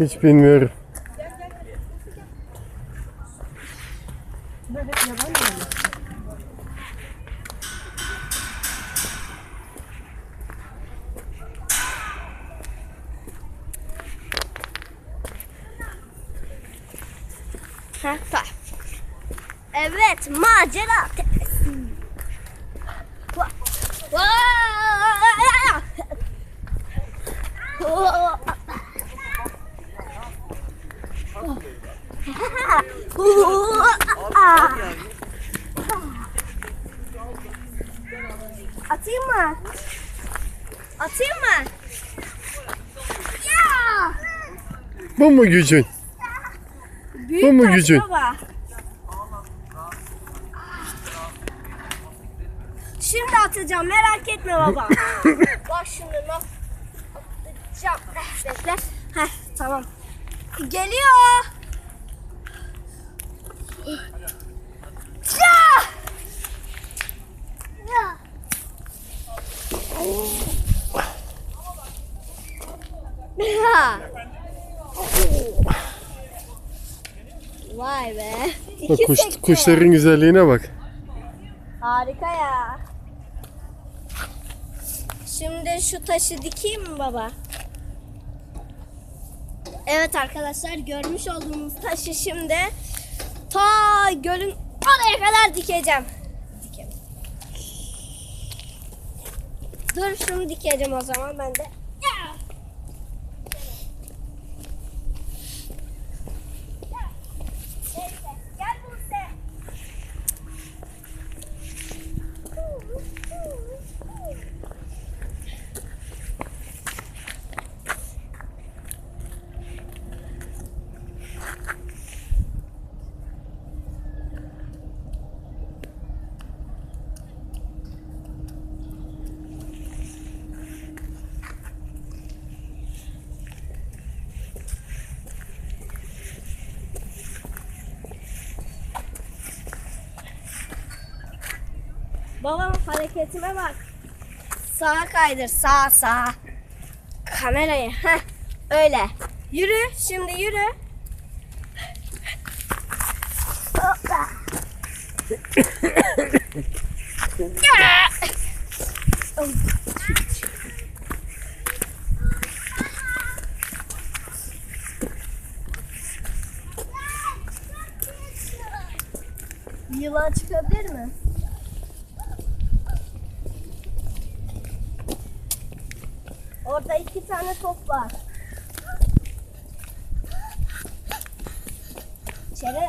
Hiç bilmiyorum. Böyle yaban mı? Evet, macera! Atayım mı? Atayım mı? Ya! Bu mu gücün? Büyük Bu mu taş gücün? baba. Şimdi atacağım merak etme baba. Bak şimdi nasıl atacağım. Eh, Bekle. Heh tamam. Geliyor. Ya! Ya! Ya! Vay be. Bak İki kuş, kuşların güzelliğine bak. Harika ya. Şimdi şu taşı dikeyim mi baba? Evet arkadaşlar görmüş olduğunuz taşı şimdi ta gölün oraya kadar dikeceğim. Dikeyim. Dur şunu dikeceğim o zaman ben de. Ya! Neyse, Gel Buse. Babam hareketime bak. Sağa kaydır. Sağ sağ. Kamerayı. Heh, öyle. Yürü. Şimdi yürü. Hoppa. Ya! Orada iki tane top var. İçeri.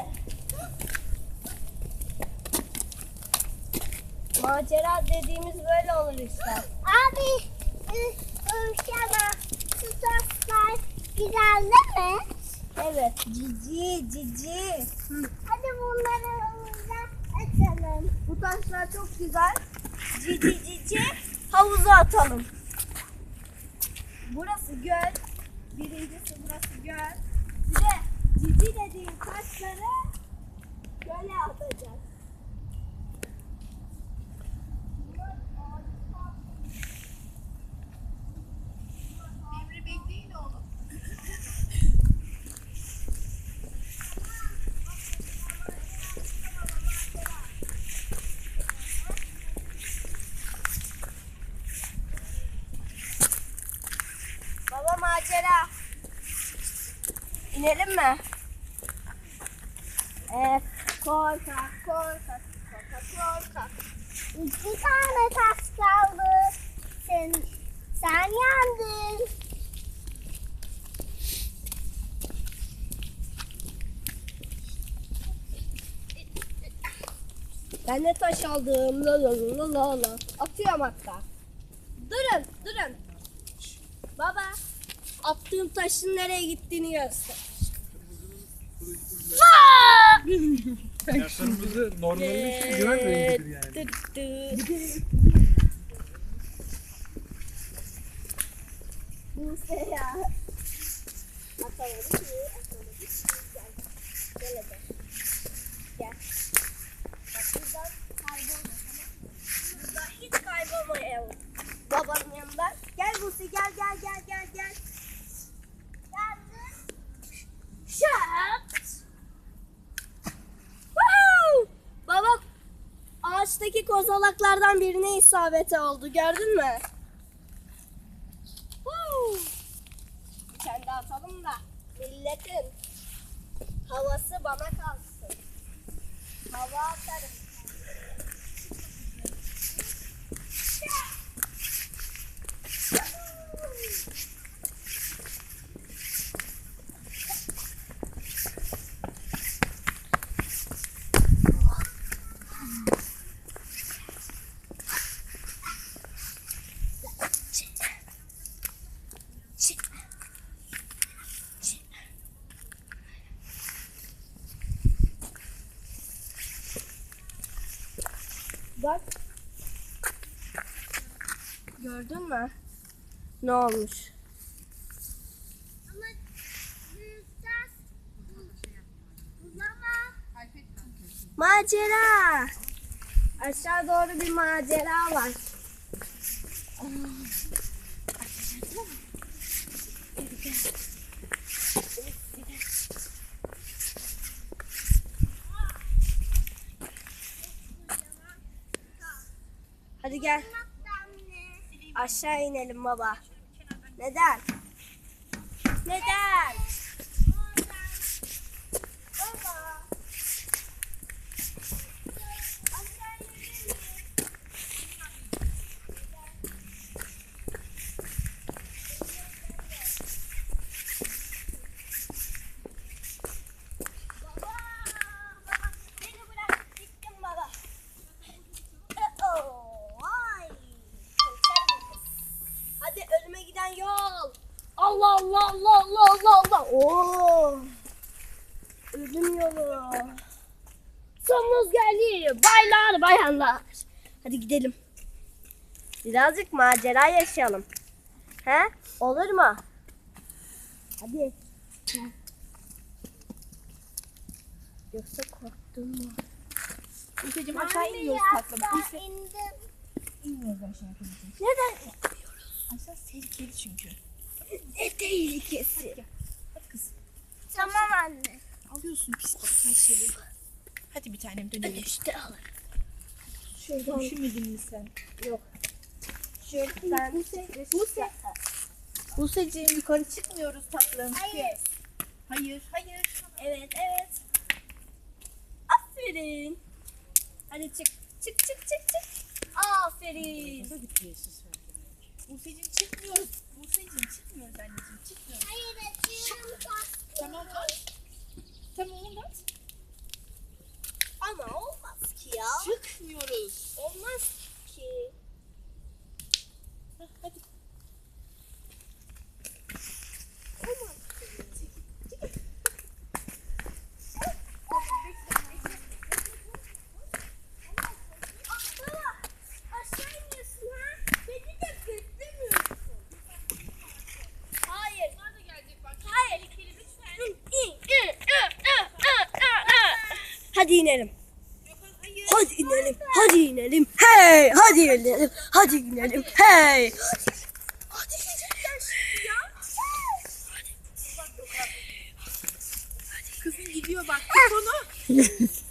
Macera dediğimiz böyle olur işte. Abi, ülkeme şu taşlar güzel değil mi? Evet. Cici cici. Hadi bunları havuza atalım. Bu taşlar çok güzel. Cici cici. Havuza atalım. Burası göl. Birincisi burası göl. Bir de cici dediğim taşları göle atacağız. Baba macera. İnelim mi? Evet. Korkak, korkak, korkak, korkak. İki tane taş kaldı. Sen, sen yandın. Ben de taş aldım. La la la la la. Atıyorum hatta. Durun, durun. Baba, attığım taşın nereye gittiğini göster. Ya kırmızı normalde için güven rengidir yani. Buse ya. Atamadı ki, atamadı ki. Gel. Gel kaybolma. tamam mı? Buradan hiç kaybolmayalım. Babanın yanında. Gel Buse gel gel gel gel gel. Geldim. Şat. Woo! Baba ağaçtaki kozalaklardan birine isabeti oldu. Gördün mü? Woo! Bir tane daha atalım da milletin havası bana kalsın. Hava atarım. Bak. Gördün mü? Ne olmuş? Macera. Aşağı doğru bir macera var. Hadi gel. Aşağı inelim baba. Neden? Neden? Baba. Baba, baba, beni bırak gittim baba. Oh, vay. Konser mi kız? Hadi ölüme giden yol. Allah Allah Allah Allah Allah Allah. Oo. Ölüm yolu. Sonumuz geldi. Baylar bayanlar. Hadi gidelim. Birazcık macera yaşayalım. He? Olur mu? Hadi. Yoksa korktun mu? Ülkeciğim aşağı iniyoruz tatlım. Aşağı indim. İnmiyoruz aşağı. Neden? Aşağı tehlikeli çünkü. Ne tehlikesi? Hadi kız. Tamam anne. Alıyorsun pis bak taşları. Hadi bir tanem dönelim. İşte alır. Şuradan Üşümedin mi sen? şuradan. Buse. Buse'ciğim yukarı çıkmıyoruz tatlım. Hayır. Hayır. Hayır. Evet evet. Aferin. Hadi çık. Çık çık çık çık. Aferin. Buse'ciğim çıkmıyoruz. Buse'ciğim çıkmıyoruz anneciğim. Hayır açıyorum. Tamam at. Tamam at. Ama olmaz ki ya. Çıkmıyoruz. Olmaz ki. Hah, Hadi. Baba aşağı iniyorsun ha. Beni de beklemiyorsun. Hayır. Nerede gelecek bak. Hayır. Hadi inelim. Hadi inelim. Hadi inelim. Hey, hadi inelim. Hadi inelim. Hey. Hadi. Kızım gidiyor bak. Tut onu.